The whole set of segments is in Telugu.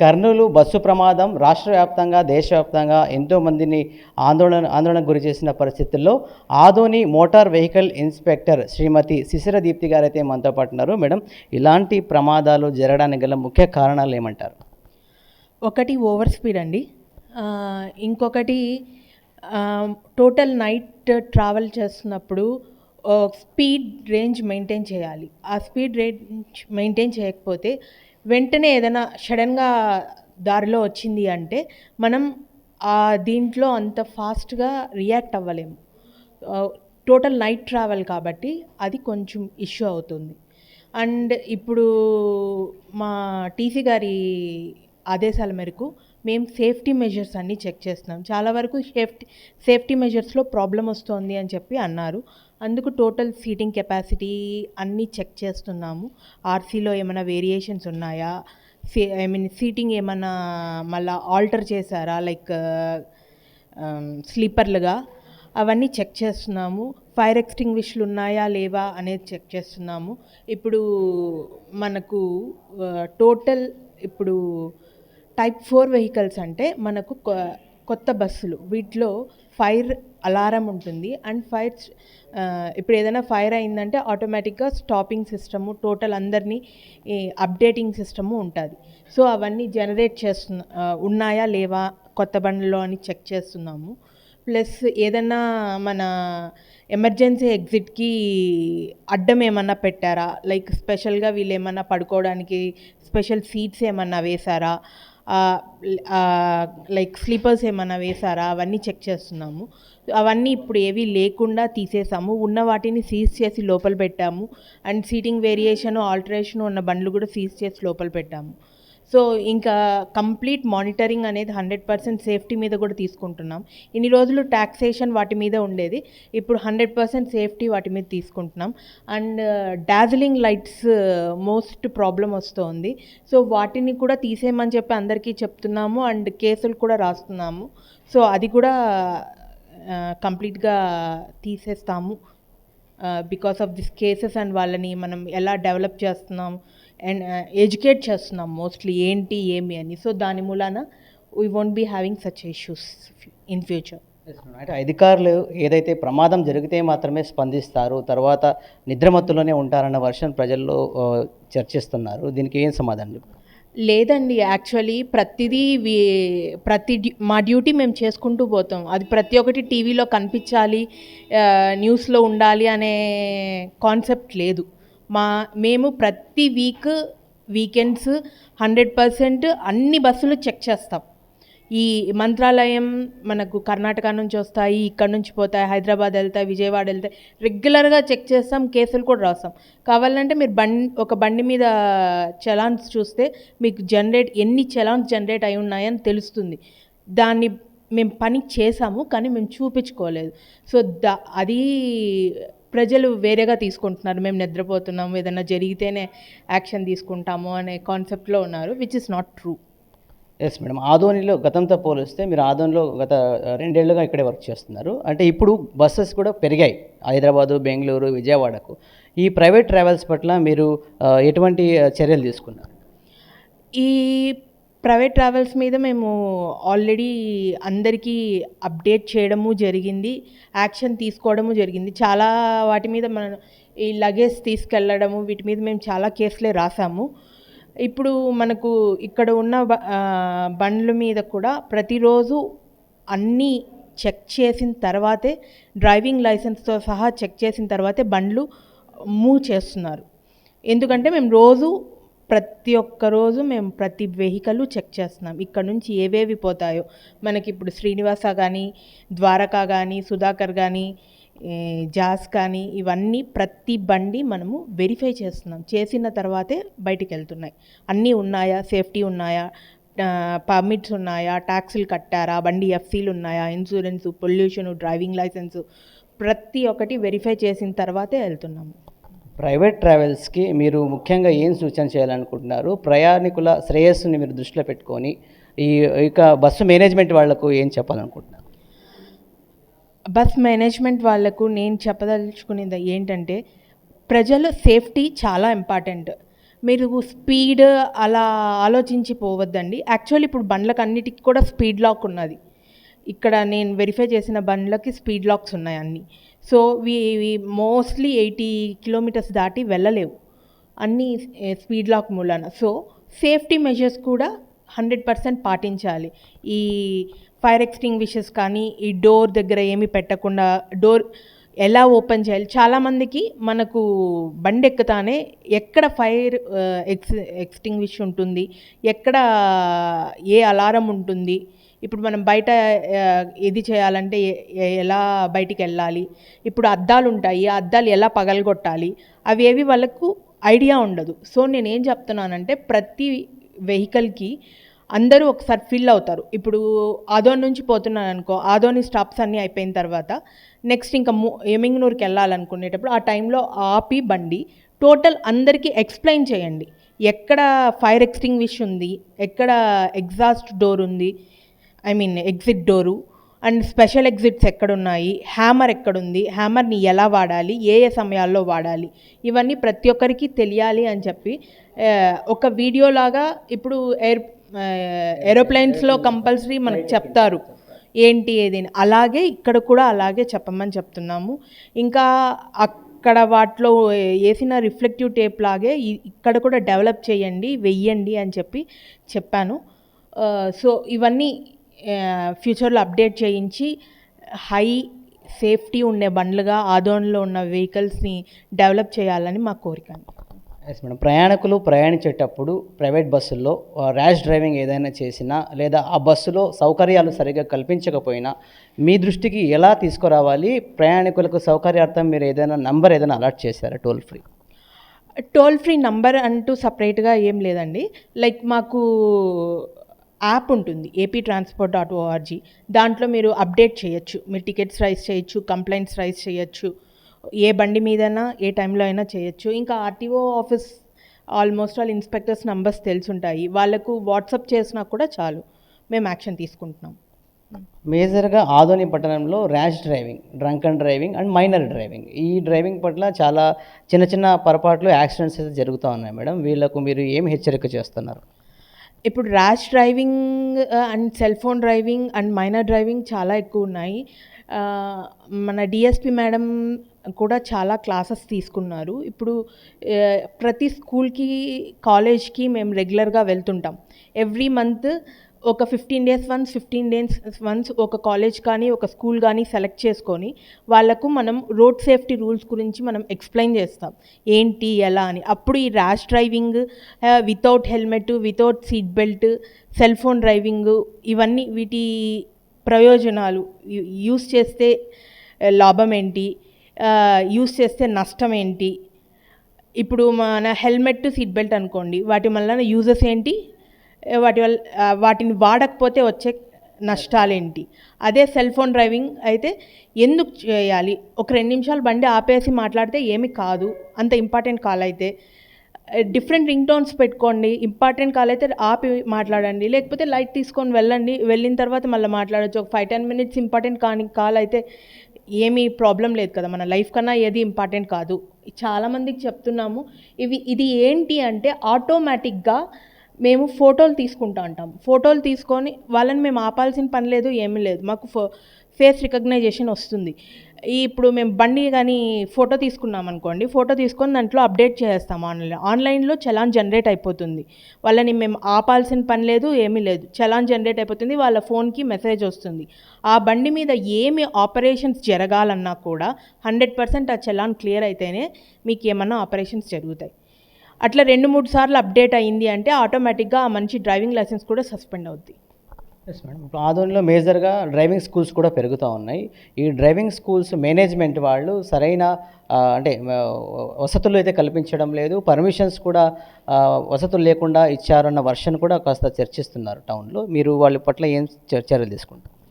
కర్నూలు బస్సు ప్రమాదం రాష్ట్ర వ్యాప్తంగా దేశవ్యాప్తంగా ఎంతోమందిని ఆందోళన ఆందోళన ఆందోళనకు గురి చేసిన పరిస్థితుల్లో Adoni motor vehicle inspector Shrimati Shishira Deepti garu అయితే మనతో పాటు ఉన్నారు. మేడం ఇలాంటి ప్రమాదాలు జరగడానికి గల ముఖ్య కారణాలు ఏమంటారు? ఒకటి ఓవర్ స్పీడ్ అండి. ఇంకొకటి టోటల్ నైట్ ట్రావెల్ చేస్తున్నప్పుడు స్పీడ్ రేంజ్ మెయింటైన్ చేయాలి. ఆ స్పీడ్ రేంజ్ మెయింటైన్ చేయకపోతే వెంటనే ఏదైనా సడన్గా దారిలో వచ్చింది అంటే మనం ఆ దీంట్లో అంత ఫాస్ట్గా రియాక్ట్ అవ్వలేము టోటల్ నైట్ ట్రావెల్ కాబట్టి అది కొంచెం ఇష్యూ అవుతుంది. అండ్ ఇప్పుడు మా టీసీ గారి ఆదేశాల మేరకు మేము సేఫ్టీ మెజర్స్ అన్నీ చెక్ చేస్తున్నాం. చాలా వరకు సేఫ్టీ సేఫ్టీ మెజర్స్లో ప్రాబ్లం వస్తుంది అని చెప్పి అన్నారు. అందుకు టోటల్ సీటింగ్ కెపాసిటీ అన్నీ చెక్ చేస్తున్నాము. ఆర్సీలో ఏమైనా వేరియేషన్స్ ఉన్నాయా? ఐ మీన్ సీటింగ్ ఏమైనా మళ్ళీ ఆల్టర్ చేశారా? లైక్ స్లీపర్లుగా uh, um, అవన్నీ చెక్ చేస్తున్నాము. ఫైర్ ఎక్స్టింగ్విష్లు ఉన్నాయా? లేవా? అనేది చెక్ చేస్తున్నాము. ఇప్పుడు మనకు uh, టోటల్ ఇప్పుడు టైప్ ఫోర్ వెహికల్స్ అంటే మనకు కొ- కొత్త బస్సులు. వీటిలో ఫైర్ అలారం ఉంటుంది. అండ్ ఫైర్ ఇప్పుడు ఏదైనా ఫైర్ అయిందంటే ఆటోమేటిక్గా స్టాపింగ్ సిస్టము టోటల్ అందరినీ అప్డేటింగ్ సిస్టము ఉంటుంది. సో అవన్నీ జనరేట్ చేస్తున్న ఉన్నాయా లేవా కొత్త బండ్లో అని చెక్ చేస్తున్నాము. ప్లస్ ఏదన్నా మన ఎమర్జెన్సీ ఎగ్జిట్కి అడ్డం ఏమన్నా పెట్టారా? లైక్ స్పెషల్గా వీళ్ళు ఏమన్నా పడుకోవడానికి స్పెషల్ సీట్స్ ఏమన్నా వేశారా? లైక్ స్లీపర్స్ ఏమైనా వేశారా? అవన్నీ చెక్ చేస్తున్నాము. అవన్నీ ఇప్పుడు ఏవి లేకుండా తీసేసాము. ఉన్న వాటిని సీజ్ చేసి లోపల పెట్టాము. అండ్ సీటింగ్ వేరియేషన్ ఆల్టరేషన్ ఉన్న బండ్లు కూడా సీజ్ చేసి లోపల పెట్టాము. సో ఇంకా కంప్లీట్ మానిటరింగ్ అనేది హండ్రెడ్ పర్సెంట్ సేఫ్టీ మీద కూడా తీసుకుంటున్నాం. ఇన్ని రోజులు ట్యాక్సేషన్ వాటి మీద ఉండేది. ఇప్పుడు హండ్రెడ్ పర్సెంట్ సేఫ్టీ వాటి మీద తీసుకుంటున్నాం. And dazzling lights most problem వస్తుంది. సో వాటిని కూడా తీసేయమని చెప్పి అందరికీ చెప్తున్నాము. అండ్ కేసులు కూడా రాస్తున్నాము. సో అది కూడా కంప్లీట్గా తీసేస్తాము. Because of this cases and వాళ్ళని మనం ఎలా డెవలప్ చేస్తున్నాం. అండ్ ఎడ్యుకేట్ చేస్తున్నాం మోస్ట్లీ ఏంటి ఏమి అని. సో దాని మూలాన we won't be having such issues in future అంటే అధికారులు ఏదైతే ప్రమాదం జరిగితే మాత్రమే స్పందిస్తారు తర్వాత నిద్రమత్తులోనే ఉంటారన్న వర్షన్ ప్రజల్లో చర్చిస్తున్నారు. దీనికి ఏం సమాధానం? లేదండి యాక్చువల్లీ ప్రతిదీ ప్రతి మా డ్యూటీ మేము చేసుకుంటూ పోతాం. అది ప్రతి ఒక్కటి టీవీలో కనిపించాలి న్యూస్లో ఉండాలి అనే కాన్సెప్ట్ లేదు. మా మేము ప్రతి వీక్ వీకెండ్స్ హండ్రెడ్ పర్సెంట్ అన్ని బస్సులు చెక్ చేస్తాం. ఈ మంత్రాలయం మనకు కర్ణాటక నుంచి వస్తాయి ఇక్కడ నుంచి పోతాయి హైదరాబాద్ వెళ్తాయి విజయవాడ వెళ్తాయి. రెగ్యులర్గా చెక్ చేస్తాం కేసులు కూడా రాస్తాం. కావాలంటే మీరు బండి ఒక బండి మీద చలాన్స్ చూస్తే మీకు జనరేట్ ఎన్ని చలాన్స్ జనరేట్ అయి ఉన్నాయని తెలుస్తుంది. దాన్ని మేము పని చేసాము కానీ మేము చూపించుకోలేదు. సో దా అది ప్రజలు వేరేగా తీసుకుంటున్నారు. మేము నిద్రపోతున్నాము ఏదైనా జరిగితేనే యాక్షన్ తీసుకుంటాము అనే కాన్సెప్ట్లో ఉన్నారు which is not true yes madam ఆదోనిలో గతంతో పోలిస్తే మీరు ఆదోనిలో గత రెండేళ్ళుగా ఇక్కడే వర్క్ చేస్తున్నారు. అంటే ఇప్పుడు బస్సెస్ కూడా పెరిగాయి. హైదరాబాదు బెంగళూరు విజయవాడకు. ఈ ప్రైవేట్ ట్రావెల్స్ పట్ల మీరు ఎటువంటి చర్యలు తీసుకున్నారు? ఈ ప్రైవేట్ ట్రావెల్స్ మీద మేము ఆల్రెడీ అందరికీ అప్డేట్ చేయడము జరిగింది యాక్షన్ తీసుకోవడము జరిగింది. చాలా వాటి మీద మన ఈ లగేజ్ తీసుకెళ్ళడము వీటి మీద మేము చాలా కేసులే రాసాము. ఇప్పుడు మనకు ఇక్కడ ఉన్న బ- బండ్ల మీద కూడా ప్రతిరోజు అన్నీ చెక్ చేసిన తర్వాతే డ్రైవింగ్ లైసెన్స్తో సహా చెక్ చేసిన తర్వాతే బండ్లు మూవ్ చేస్తున్నారు. ఎందుకంటే మేము రోజు ప్రతి ఒక్క రోజు మేము ప్రతి వెహికల్ చెక్ చేస్తున్నాం. ఇక్కడ నుంచి ఏవేవి పోతాయో. మనకి ఇప్పుడు శ్రీనివాస కానీ ద్వారకా కానీ సుధాకర్ కానీ జాస్ కానీ ఇవన్నీ ప్రతి బండి మనము వెరిఫై చేస్తున్నాం. చేసిన తర్వాతే బయటికి వెళ్తున్నాయి అన్నీ ఉన్నాయా? సేఫ్టీ ఉన్నాయా? పర్మిట్స్ ఉన్నాయా? ట్యాక్సులు కట్టారా? బండి ఎఫ్సీలు ఉన్నాయా? ఇన్సూరెన్స్ పొల్యూషన్ డ్రైవింగ్ లైసెన్స్ ప్రతి ఒక్కటి వెరిఫై చేసిన తర్వాతే వెళ్తున్నాము. ప్రైవేట్ ట్రావెల్స్కి మీరు ముఖ్యంగా ఏం సూచన చేయాలనుకుంటున్నారు? ప్రయాణికుల శ్రేయస్సుని మీరు దృష్టిలో పెట్టుకొని ఈ ఇక బస్సు మేనేజ్మెంట్ వాళ్ళకు ఏం చెప్పాలనుకుంటున్నారు? బస్ మేనేజ్మెంట్ వాళ్ళకు నేను చెప్పదలుచుకునేది ఏంటంటే ప్రజల సేఫ్టీ చాలా ఇంపార్టెంట్. మీరు స్పీడ్ అలా ఆలోచించి పోవద్దండి. యాక్చువల్లీ ఇప్పుడు బండ్లకు అన్నిటికీ కూడా స్పీడ్ లాక్ ఉన్నది. ఇక్కడ నేను వెరిఫై చేసిన బండ్లకి స్పీడ్ లాక్స్ ఉన్నాయి అన్ని. So we mostly eighty kilometres దాటి వెళ్ళలేవు. అన్నీ స్పీడ్ లాక్ మూలన. సో సేఫ్టీ మెజర్స్ కూడా హండ్రెడ్ పర్సెంట్ పాటించాలి. ఈ ఫైర్ ఎక్స్టింగ్విషెస్ కానీ ఈ డోర్ దగ్గర ఏమీ పెట్టకుండా డోర్ ఎలా ఓపెన్ చేయాలి? చాలామందికి మనకు బండి ఎక్కుతానే ఎక్కడ ఫైర్ ఎక్స్ ఎక్స్టింగ్విష్ ఉంటుంది ఎక్కడ ఏ అలారం ఉంటుంది ఇప్పుడు మనం బయట ఇది చేయాలంటే ఎలా బయటికి వెళ్ళాలి ఇప్పుడు అద్దాలు ఉంటాయి ఆ అద్దాలు ఎలా పగలగొట్టాలి అవి ఏవి వాళ్ళకు ఐడియా ఉండదు. సో నేను ఏం చెప్తున్నానంటే ప్రతి వెహికల్కి అందరూ ఒకసారి ఫిల్ అవుతారు. ఇప్పుడు ఆదోన్ నుంచి పోతున్నాను అనుకో ఆదోని స్టాప్స్ అన్నీ అయిపోయిన తర్వాత నెక్స్ట్ ఇంకా ము ఎమింగ్నూరుకి వెళ్ళాలనుకునేటప్పుడు ఆ టైంలో ఆపి బండి టోటల్ అందరికీ ఎక్స్ప్లెయిన్ చేయండి. ఎక్కడ ఫైర్ ఎక్స్టింగ్విష్ ఉంది ఎక్కడ ఎగ్జాస్ట్ డోర్ ఉంది I mean exit door and special exits ఎక్కడున్నాయి? హ్యామర్ ఎక్కడుంది? హ్యామర్ని ఎలా వాడాలి? ఏ ఏ సమయాల్లో వాడాలి? ఇవన్నీ ప్రతి ఒక్కరికి తెలియాలి అని చెప్పి ఒక వీడియోలాగా ఇప్పుడు ఎయిర్ ఏరోప్లేన్స్లో కంపల్సరీ మనకు చెప్తారు. ఏంటి ఏదైనా అలాగే ఇక్కడ కూడా అలాగే చెప్పమని చెప్తున్నాము. ఇంకా అక్కడ వాటిలో వేసిన రిఫ్లెక్టివ్ టేప్ లాగే ఇక్కడ కూడా డెవలప్ చేయండి వెయ్యండి అని చెప్పి చెప్పాను. సో ఇవన్నీ ఫ్యూచర్లో అప్డేట్ చేయించి హై సేఫ్టీ ఉండే బండ్లుగా ఆదోన్లో ఉన్న వెహికల్స్ని డెవలప్ చేయాలని మా కోరిక ఎస్ మేడం ప్రయాణికులు ప్రయాణించేటప్పుడు ప్రైవేట్ బస్సుల్లో ర్యాష్ డ్రైవింగ్ ఏదైనా చేసినా లేదా ఆ బస్సులో సౌకర్యాలు సరిగ్గా కల్పించకపోయినా మీ దృష్టికి ఎలా తీసుకురావాలి? ప్రయాణికులకు సౌకర్యార్థం మీరు ఏదైనా నంబర్ ఏదైనా అలర్ట్ చేశారా toll free toll free number అంటూ సపరేట్గా ఏం లేదండి. లైక్ మాకు యాప్ ఉంటుంది ఏపీ ట్రాన్స్పోర్ట్ డాట్ ఓఆర్జీ దాంట్లో మీరు అప్డేట్ చేయొచ్చు. మీరు టికెట్స్ రైస్ చేయొచ్చు కంప్లైంట్స్ రైస్ చేయొచ్చు ఏ బండి మీదైనా ఏ టైంలో అయినా చేయొచ్చు. ఇంకా RTO office almost all inspectors numbers తెలుసుంటాయి. వాళ్ళకు వాట్సాప్ చేసినా కూడా చాలు. మేము యాక్షన్ తీసుకుంటున్నాం. మేజర్గా ఆదోని పట్టణంలో rash driving drunk and driving and minor driving. ఈ డ్రైవింగ్ పట్ల చాలా చిన్న చిన్న పొరపాట్లు యాక్సిడెంట్స్ అయితే జరుగుతూ ఉన్నాయి మేడం. వీళ్ళకు మీరు ఏం హెచ్చరిక చేస్తున్నారు? ఇప్పుడు rash driving and cell phone driving and minor driving చాలా ఎక్కువ ఉన్నాయి. Uh, మన డిఎస్పి మేడం కూడా చాలా క్లాసెస్ తీసుకున్నారు. ఇప్పుడు uh, ప్రతి స్కూల్కి కాలేజ్కి మేము రెగ్యులర్గా వెళ్తుంటాం. ఎవ్రీ మంత్ ఒక fifteen days once fifteen days once ఒక కాలేజ్ కానీ ఒక స్కూల్ కానీ సెలెక్ట్ చేసుకొని వాళ్ళకు మనం రోడ్ సేఫ్టీ రూల్స్ గురించి మనం ఎక్స్ప్లెయిన్ చేస్తాం. ఏంటి ఎలా అని. అప్పుడు ఈ rash driving without helmet without seat belt cell phone driving ఇవన్నీ వీటి ప్రయోజనాలు యూస్ చేస్తే లాభం ఏంటి? యూస్ చేస్తే నష్టం ఏంటి? ఇప్పుడు మన హెల్మెట్ సీట్ బెల్ట్ అనుకోండి వాటి వలన యూజెస్ ఏంటి? వాటి వల్ల వాటిని వాడకపోతే వచ్చే నష్టాలేంటి? అదే సెల్ ఫోన్ డ్రైవింగ్ అయితే ఎందుకు చేయాలి? ఒక రెండు నిమిషాలు బండి ఆపేసి మాట్లాడితే ఏమి కాదు. అంత ఇంపార్టెంట్ కాల్ అయితే. డిఫరెంట్ రింగ్ టోన్స్ పెట్టుకోండి. ఇంపార్టెంట్ కాల్ అయితే ఆపి మాట్లాడండి. లేకపోతే లైట్ తీసుకొని వెళ్ళండి. వెళ్ళిన తర్వాత మళ్ళీ మాట్లాడచ్చు. ఒక ఫైవ్ టెన్ మినిట్స్ ఇంపార్టెంట్ కానీ కాల్ అయితే ఏమీ ప్రాబ్లం లేదు కదా. మన లైఫ్ కన్నా ఏది ఇంపార్టెంట్ కాదు. చాలామందికి చెప్తున్నాము. ఇవి ఇది ఏంటి అంటే ఆటోమేటిక్గా మేము ఫోటోలు తీసుకుంటా ఉంటాం. ఫోటోలు తీసుకొని వాళ్ళని మేము ఆపాల్సిన పని లేదు ఏమీ లేదు. మాకు ఫో ఫేస్ రికగ్నైజేషన్ వస్తుంది. ఇప్పుడు మేము బండి కానీ ఫోటో తీసుకున్నాం అనుకోండి ఫోటో తీసుకొని దాంట్లో అప్డేట్ చేస్తాం ఆన్లైన్ ఆన్లైన్లో చలాన్ జనరేట్ అయిపోతుంది. వాళ్ళని మేము ఆపాల్సిన పని లేదు ఏమీ లేదు. చలాన్ జనరేట్ అయిపోతుంది వాళ్ళ ఫోన్కి మెసేజ్ వస్తుంది. ఆ బండి మీద ఏమి ఆపరేషన్స్ జరగాలన్నా కూడా హండ్రెడ్ పర్సెంట్ ఆ చలాన్ క్లియర్ అయితేనే మీకు ఏమన్నా ఆపరేషన్స్ జరుగుతాయి. అట్లా రెండు మూడు సార్లు అప్డేట్ అయింది అంటే ఆటోమేటిక్గా ఆ మనిషి డ్రైవింగ్ లైసెన్స్ కూడా సస్పెండ్ అవుద్ది. ఎస్ మేడం ఇప్పుడు ఆదోనిలో మేజర్గా డ్రైవింగ్ స్కూల్స్ కూడా పెరుగుతూ ఉన్నాయి. ఈ డ్రైవింగ్ స్కూల్స్ మేనేజ్మెంట్ వాళ్ళు సరైన అంటే వసతులు అయితే కల్పించడం లేదు. పర్మిషన్స్ కూడా వసతులు లేకుండా ఇచ్చారన్న వర్షన్ కూడా కాస్త చర్చిస్తున్నారు టౌన్లో. మీరు వాళ్ళ పట్ల ఏం చర్- చర్యలు తీసుకుంటారు?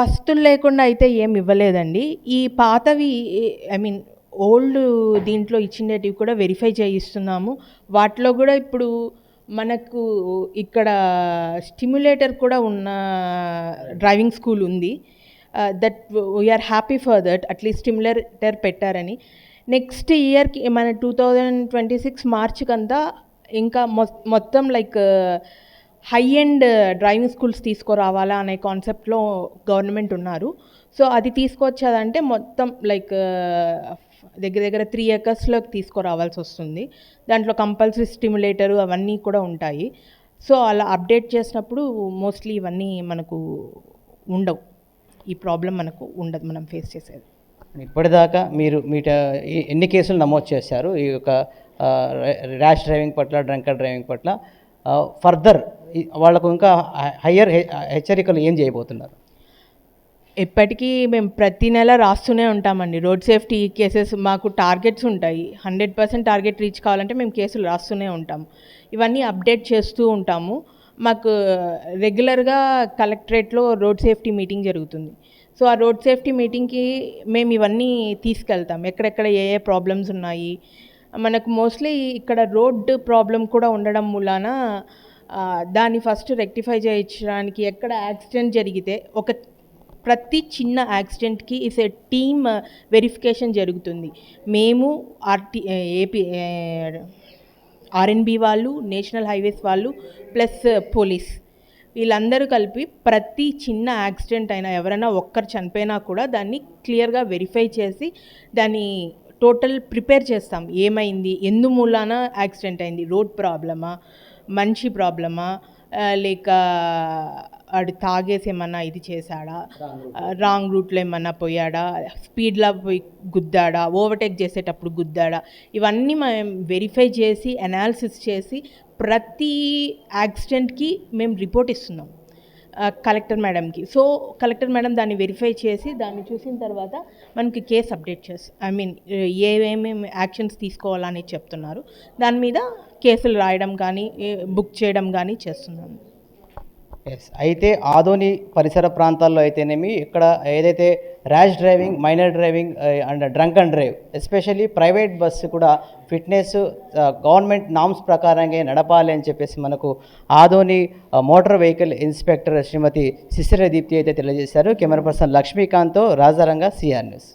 వస్తువులు లేకుండా అయితే ఏం ఇవ్వలేదండి. ఈ పాతవి ఐ మీన్ ఓల్డ్ దీంట్లో ఇచ్చిండేటివి కూడా వెరిఫై చేయిస్తున్నాము. వాటిలో కూడా ఇప్పుడు మనకు ఇక్కడ స్టిమ్యులేటర్ కూడా ఉన్న డ్రైవింగ్ స్కూల్ ఉంది. That we're happy for that at least stimulator పెట్టారని. నెక్స్ట్ ఇయర్కి మన టూ థౌజండ్ ట్వంటీ సిక్స్ మార్చ్కంతా ఇంకా మొ- మొత్తం like high end driving schools తీసుకురావాలా అనే కాన్సెప్ట్లో గవర్నమెంట్ ఉన్నారు. సో అది తీసుకొచ్చేదంటే మొత్తం లైక్ దగ్గర దగ్గర త్రీ ఎకర్స్లోకి తీసుకురావాల్సి వస్తుంది. దాంట్లో కంపల్సరీ స్టిమ్యులేటరు అవన్నీ కూడా ఉంటాయి. సో అలా అప్డేట్ చేసినప్పుడు మోస్ట్లీ ఇవన్నీ మనకు ఉండవు. ఈ ప్రాబ్లం మనకు ఉండదు మనం ఫేస్ చేసేది. ఇప్పటిదాకా మీరు మీట ఎన్ని కేసులు నమోదు చేశారు? ఈ యొక్క ర్యాష్ డ్రైవింగ్ పట్ల డ్రంకర్ డ్రైవింగ్ పట్ల ఫర్దర్ వాళ్ళకు ఇంకా హయ్యర్ హెచ్చరికలు ఏం చేయబోతున్నారు? ఎప్పటికీ మేము ప్రతి నెల రాస్తూనే ఉంటామండి. రోడ్ సేఫ్టీ కేసెస్ మాకు టార్గెట్స్ ఉంటాయి. హండ్రెడ్ పర్సెంట్ టార్గెట్ రీచ్ కావాలంటే మేము కేసులు రాస్తూనే ఉంటాము. ఇవన్నీ అప్డేట్ చేస్తూ ఉంటాము. మాకు రెగ్యులర్గా కలెక్టరేట్లో రోడ్ సేఫ్టీ మీటింగ్ జరుగుతుంది. సో ఆ రోడ్ సేఫ్టీ మీటింగ్కి మేము ఇవన్నీ తీసుకెళ్తాం. ఎక్కడెక్కడ ఏ ఏ ప్రాబ్లమ్స్ ఉన్నాయి. మనకు మోస్ట్లీ ఇక్కడ రోడ్డు ప్రాబ్లం కూడా ఉండడం మూలాన దాన్ని ఫస్ట్ రెక్టిఫై చేయించడానికి ఎక్కడ యాక్సిడెంట్ జరిగితే ఒక ప్రతి చిన్న యాక్సిడెంట్కి is a team uh, verification జరుగుతుంది. మేము ఆర్టీ ఏపీ ఆర్ఎన్బి వాళ్ళు నేషనల్ హైవేస్ వాళ్ళు ప్లస్ uh, పోలీస్. వీళ్ళందరూ కలిపి ప్రతి చిన్న యాక్సిడెంట్ అయినా ఎవరైనా ఒక్కరు చనిపోయినా కూడా దాన్ని క్లియర్గా వెరిఫై చేసి దాన్ని టోటల్ ప్రిపేర్ చేస్తాం. ఏమైంది? ఎందు మూలాన యాక్సిడెంట్ అయింది? రోడ్ ప్రాబ్లమా? మనిషి ప్రాబ్లమా? లేక వాడు తాగేసి ఏమన్నా ఇది చేశాడా? రాంగ్ రూట్లో ఏమన్నా పోయాడా? స్పీడ్లో పోయి గుద్దాడా? ఓవర్టేక్ చేసేటప్పుడు గుద్దాడా? ఇవన్నీ మేము వెరిఫై చేసి అనాలిసిస్ చేసి ప్రతి యాక్సిడెంట్కి మేము రిపోర్ట్ ఇస్తున్నాం. కలెక్టర్ మేడంకి. సో కలెక్టర్ మేడం దాన్ని వెరిఫై చేసి దాన్ని చూసిన తర్వాత మనకి కేసు అప్డేట్ చేసి ఐ మీన్ ఏమేమి యాక్షన్స్ తీసుకోవాలని చెప్తున్నారు. దాని మీద కేసులు రాయడం కానీ బుక్ చేయడం కానీ చేస్తున్నాను ఎస్ అయితే ఆదోని పరిసర ప్రాంతాల్లో అయితేనేమి ఇక్కడ ఏదైతే rash driving minor driving and drunk and drive especially private bus కూడా ఫిట్నెస్ గవర్నమెంట్ నామ్స్ ప్రకారంగా నడపాలి అని చెప్పేసి మనకు Adoni motor vehicle inspector Shrimati Shishira Deepti అయితే తెలియజేశారు. కెమెరా పర్సన్ లక్ష్మీకాంత్తో రాజారంగా సిఆర్ న్యూస్.